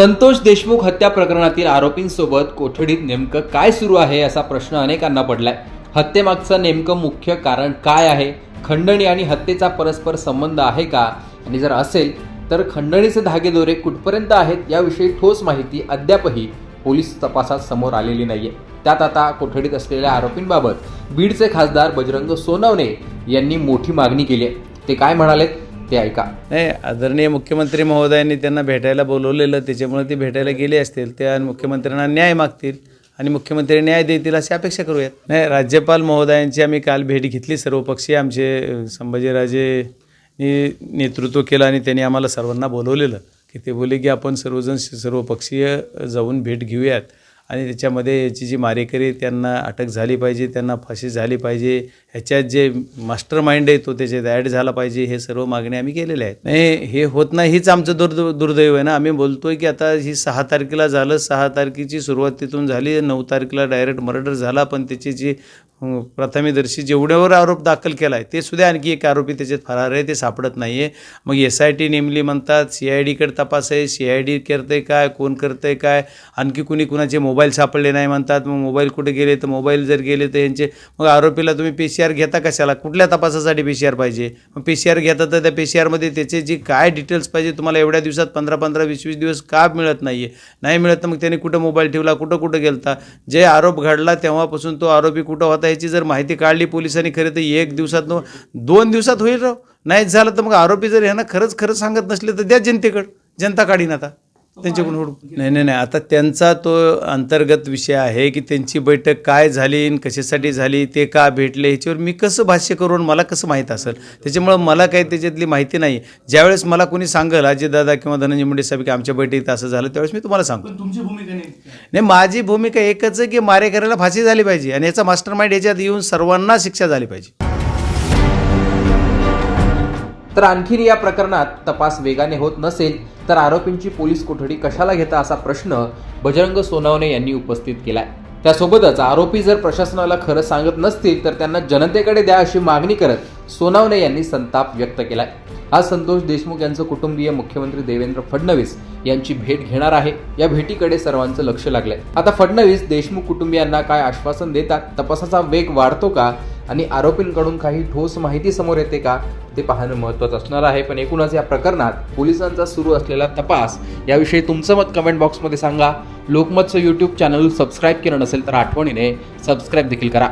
संतोष देशमुख हत्या प्रकरणातील आरोपींसोबत कोठडीत नेमकं काय सुरू आहे असा प्रश्न अनेकांना पडलाय. हत्येमागचं नेमकं मुख्य कारण काय आहे? खंडणी आणि हत्येचा परस्पर संबंध आहे का? आणि जर असेल तर खंडणीचे धागेदोरे कुठपर्यंत आहेत याविषयी ठोस माहिती अद्यापही पोलीस तपासात समोर आलेली नाहीये. त्यात आता कोठडीत असलेल्या आरोपींबाबत बीडचे खासदार बजरंग सोनवणे यांनी मोठी मागणी केली आहे. ते काय म्हणालेत? ते ऐका. नाही आदरणीय मुख्यमंत्री महोदयांनी त्यांना भेटायला बोलवलेलं त्याच्यामुळे ते भेटायला गेले असतील त्या मुख्यमंत्र्यांना न्याय मागतील आणि मुख्यमंत्री न्याय देतील अशी अपेक्षा करूयात. नाही राज्यपाल महोदयांची आम्ही काल भेट घेतली सर्वपक्षीय आमचे संभाजीराजे नेतृत्व केलं आणि त्यांनी आम्हाला सर्वांना बोलवलेलं की ते बोलले की आपण सर्वजण सर्वपक्षीय जाऊन भेट घेऊयात. आणि त्याच्यामध्ये याची जी मारेकरी त्यांना अटक झाली पाहिजे त्यांना फाशी झाली पाहिजे. ह्याच्यात जे मास्टर माइंड आहे तो त्याच्यात ॲड झाला पाहिजे हे सर्व मागण्या आम्ही केलेल्या आहेत. नाही हे होत नाही हीच आमचं दुर्द दुर्दैव आहे ना. आम्ही बोलतोय की आता ही सहा तारखेला झालं सहा तारखेची सुरुवात तिथून झाली नऊ तारखेला डायरेक्ट मर्डर झाला पण त्याची जी प्रथमेदर्शी जेवढ्यावर आरोप दाखल केला आहे ते सुद्धा आणखी एक आरोपी त्याच्यात फरार आहे ते सापडत नाही आहे मग एस आय टी नेमली म्हणतात सी आय डीकडे तपास आहे सी आय डी करते काय कोण करते काय? आणखी कुणी कुणाचे मोबाईल सापडले नाही म्हणतात मग मोबाईल कुठे गेले? तर मोबाईल जर गेले तर यांचे मग आरोपीला तुम्ही पी सी आर घेता कशाला? कुठल्या तपासासाठी पी सी आर पाहिजे? मग पी सी आर घेता तर त्या पी सी आरमध्ये त्याचे जी काय डिटेल्स पाहिजे तुम्हाला एवढ्या दिवसात पंधरा पंधरा वीस वीस दिवस का मिळत नाही आहे नाही मिळत तर मग त्याने कुठं मोबाईल ठेवला? कुठं कुठं गेलता? जे आरोप घडला तेव्हापासून तो आरोपी कुठं होता याची जर माहिती काढली पोलिसांनी खरं तर एक दिवसात दोन दिवसात होईल राव. नाहीच झालं तर मग आरोपी जर ह्यांना खरंच खरंच सांगत नसले तर द्या जनतेकडं. जनता काढीन आता. त्यांच्याकडून हुडकून नाही नाही नाही. आता त्यांचा तो अंतर्गत विषय आहे की त्यांची बैठक काय झाली आणि कशासाठी झाली ते का भेटले ह्याच्यावर मी कसं भाष्य करून मला कसं माहीत असेल? त्याच्यामुळं मला काही त्याच्यातली माहिती नाही. ज्यावेळेस मला कोणी सांगेल अजितदादा किंवा धनंजय मुंडे साहेब की आमच्या बैठकीत असं झालं त्यावेळेस मी तुम्हाला सांगतो. तुमची भूमिका नाही नाही माझी भूमिका एकच आहे की मारेकऱ्याला फाशी झाली पाहिजे आणि याचा मास्टर माइंड याच्यात येऊन सर्वांना शिक्षा झाली पाहिजे. तर आणखीन या प्रकरणात तपास वेगाने होत नसेल तर आरोपींची पोलीस कोठडी कशाला घेता असा प्रश्न बजरंग सोनवणे यांनी उपस्थित केलाय. त्यासोबतच आरोपी जर प्रशासनाला खरं सांगत नसतील तर त्यांना जनतेकडे द्या अशी मागणी करत सोनावणे यांनी संताप व्यक्त केलाय. आज संतोष देशमुख यांचं कुटुंबीय मुख्यमंत्री देवेंद्र फडणवीस यांची भेट घेणार आहे. या भेटीकडे सर्वांचं लक्ष लागलंय. आता फडणवीस देशमुख कुटुंबियांना काय आश्वासन देतात? तपासाचा वेग वाढतो का? आणि आरोपींकडून काही ठोस माहिती समोर येते का ते पाहणं महत्त्वाचं असणार आहे. पण एकूणच या प्रकरणात पोलिसांचा सुरू असलेला तपास याविषयी तुमचं मत कमेंट बॉक्समध्ये सांगा. लोकमतचं यूट्यूब चॅनल सबस्क्राईब केलं नसेल तर आठवणीने सबस्क्राईब देखील करा.